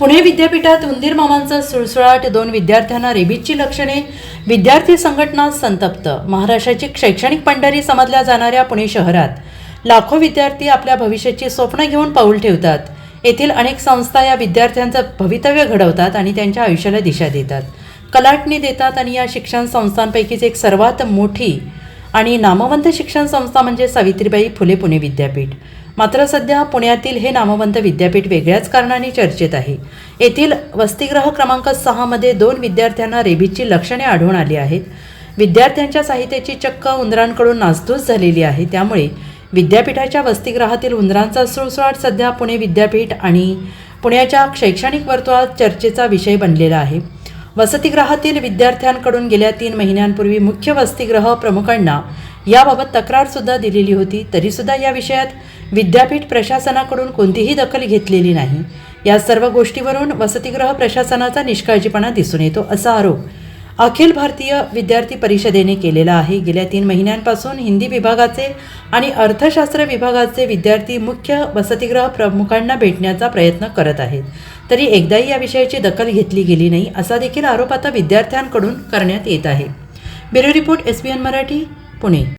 पुणे विद्यापीठात उंदीर मामांचा सुळसुळाट दोन विद्यार्थ्यांना रेबीजची लक्षणे विद्यार्थी संघटना संतप्त. महाराष्ट्राची शैक्षणिक पंढरी समजल्या जाणाऱ्या पुणे शहरात. लाखो विद्यार्थी आपल्या भविष्याची स्वप्न घेऊन पाऊल ठेवतात. येथील अनेक संस्था या विद्यार्थ्यांचं भवितव्य घडवतात आणि त्यांच्या आयुष्याला दिशा देतात. कलाटणी देतात आणि या शिक्षण संस्थांपैकीच एक सर्वात मोठी आणि नामवंत शिक्षण संस्था म्हणजे सावित्रीबाई फुले पुणे विद्यापीठ. मात्र सध्या पुण्यातील हे नामवंत विद्यापीठ वेगळ्याच कारणाने चर्चेत आहे. येथील वसतिग्रह क्रमांक सहामध्ये दोन विद्यार्थ्यांना रेबीजची लक्षणे आढळून आली आहेत. विद्यार्थ्यांच्या साहित्याची चक्क उंदरांकडून नासधूस झालेली आहे. त्यामुळे विद्यापीठाच्या वसतिगृहातील उंदरांचा सुळसुळाट सध्या पुणे विद्यापीठ आणि पुण्याच्या शैक्षणिक वर्तुळात चर्चेचा विषय बनलेला आहे. वसतिगृहातील विद्यार्थ्यांकडून गेल्या तीन महिन्यांपूर्वी मुख्य वसतिगृह प्रमुखांना याबाबत तक्रारसुद्धा दिलेली होती. तरीसुद्धा या विषयात विद्यापीठ प्रशासनाकडून कोणतीही दखल घेतलेली नाही. या सर्व गोष्टीवरून वसतिगृह प्रशासनाचा निष्काळजीपणा दिसून येतो असा आरोप अखिल भारतीय विद्यार्थी परिषदेने केलेला आहे. गेल्या तीन महिन्यांपासून हिंदी विभागाचे आणि अर्थशास्त्र विभागाचे विद्यार्थी मुख्य वसतिगृह प्रमुखांना भेटण्याचा प्रयत्न करत आहेत. तरी एकदाही या विषयाची दखल घेतली गेली नाही असा देखील आरोप आता विद्यार्थ्यांकडून करण्यात येत आहे. Bureau report S B N Marathi Pune.